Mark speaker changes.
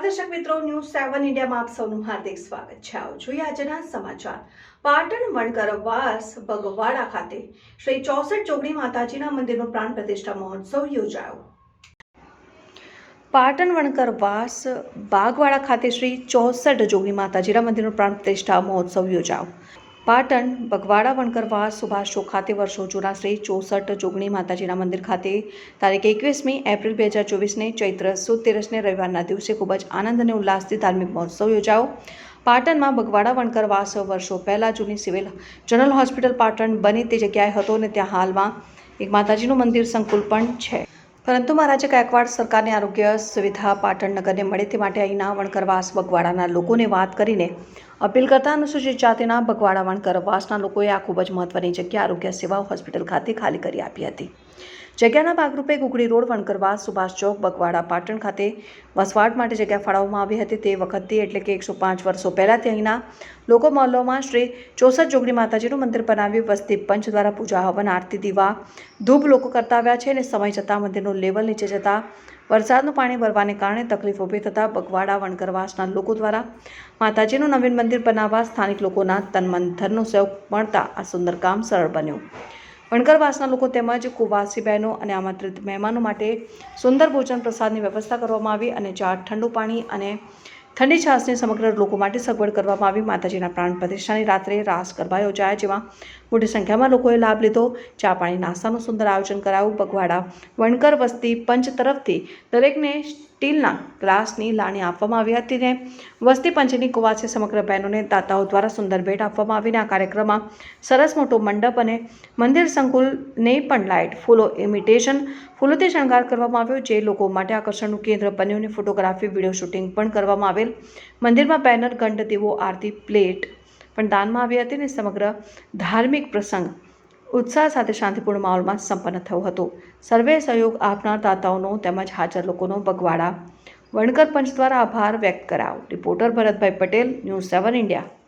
Speaker 1: દર્શક મિત્રો, ન્યૂઝ સેવન ઇન્ડિયામાં આપ સૌનું હાર્દિક સ્વાગત છે. આવો જોઈએ આજના સમાચાર. પાટણ વણકર વાસ બગવાડા ખાતે શ્રી ચોસઠ ચોકડી માતાજીના મંદિરનો પ્રાણ પ્રતિષ્ઠા મહોત્સવ યોજાયો. પાટણ વણકર વાસ બાગવાડા ખાતે શ્રી ચોસઠ જોગણી માતાજીના મંદિરનો પ્રાણ પ્રતિષ્ઠા મહોત્સવ યોજાયો. પાટણ બગવાડા વણકરવાસ સુભાષ ખાતે વર્ષો જૂના શ્રી ચોસઠ જોગણી માતાજીના મંદિર ખાતે તારીખ એકવીસમી એપ્રિલ બે હજાર ચોવીસને ચૈત્ર સુદ તેરસને રવિવારના દિવસે ખૂબ જ આનંદ અને ઉલ્લાસથી ધાર્મિક મહોત્સવ યોજાયો. પાટણમાં બગવાડા વણકરવાસ વર્ષો પહેલાં જૂની સિવિલ જનરલ હોસ્પિટલ પાટણ બની તે જગ્યાએ હતો અને ત્યાં હાલમાં એક માતાજીનું મંદિર સંકુલ પણ છે. પરંતુ મહારાજા ગાયકવાડ સરકારની આરોગ્ય સુવિધા પાટણ નગરને મળે તે માટે અહીંના વણકરવાસ બગવાડાના લોકોને વાત કરીને અપીલ કરતા અનુસૂચિત જાતિના બગવાડા વણ કરવાસના લોકોએ આ ખૂબ જ મહત્વની જગ્યા આરોગ્ય સેવા હોસ્પિટલ ખાતે ખાલી કરી આપી હતી. જગ્યાના ભાગરૂપે ગુગડી રોડ વણકરવાસ સુભાષ ચોક, બગવાડા પાટણ ખાતે વસવાટ માટે જગ્યા ફાળવવામાં આવી હતી. તે વખતથી એટલે કે એકસો પાંચ વર્ષો પહેલાંથી અહીંના લોકો મહોલ્લોમાં શ્રી ચોસઠ જોગણી માતાજીનું મંદિર બનાવી વસ્તી પંચ દ્વારા પૂજા હવન, આરતી, દીવા, ધૂપ લોકો કરતા આવ્યા છે અને સમય જતાં મંદિરનું લેવલ નીચે જતાં વરસાદનું પાણી ભરવાને કારણે તકલીફ ઊભી થતાં બગવાડા વણકરવાસના લોકો દ્વારા માતાજીનું નવીન મંદિર બનાવવા સ્થાનિક લોકોના તન મન ધનનો સહયોગ મળતા આ સુંદર કામ સરળ બન્યું. વણકરવાસના લોકો તેમજ કુવાસી બહેનો અને આમંત્રિત મહેમાનો માટે સુંદર ભોજન પ્રસાદની વ્યવસ્થા કરવામાં આવી અને ચાર ઠંડુ પાણી અને ઠંડી છાસની સમગ્ર લોકો માટે સગવડ કરવામાં આવી. માતાજીના પ્રાણ પ્રતિષ્ઠાની રાત્રે રાસ ગરબા યોજાયા, જેમાં મોટી સંખ્યામાં લોકોએ લાભ લીધો. ચા પાણી, નાસ્તાનું સુંદર આયોજન કરાયું. બગવાડા, વણકર વસ્તી પંચ તરફથી દરેકને સ્ટીલના ગ્લાસની લાણી આપવામાં આવી હતી ને વસ્તી પંચની કુવાસે સમગ્ર બહેનોને દાતાઓ દ્વારા સુંદર ભેટ આપવામાં આવીને આ કાર્યક્રમમાં સરસ મોટો મંડપ અને મંદિર સંકુલને પણ લાઇટ, ફૂલો ઇમિટેશન, ફૂલોથી શણગાર કરવામાં આવ્યો, જે લોકો માટે આકર્ષણનું કેન્દ્ર બન્યું. અને ફોટોગ્રાફી, વીડિયો શૂટિંગ પણ કરવામાં આવેલ મંદિરમાં બેનર ઘંટ દીવો, આરતી, પ્લેટ પણ દાનમાં આવી હતી અને સમગ્ર ધાર્મિક પ્રસંગ ઉત્સાહ સાથે શાંતિપૂર્ણ માહોલમાં સંપન્ન થયો હતો. સર્વે સહયોગ આપનાર દાતાઓનો તેમજ હાજર લોકોનો બગવાડા. વણકર પંચ દ્વારા આભાર વ્યક્ત કરાયો reporter Bharatbhai Patel, news seven India.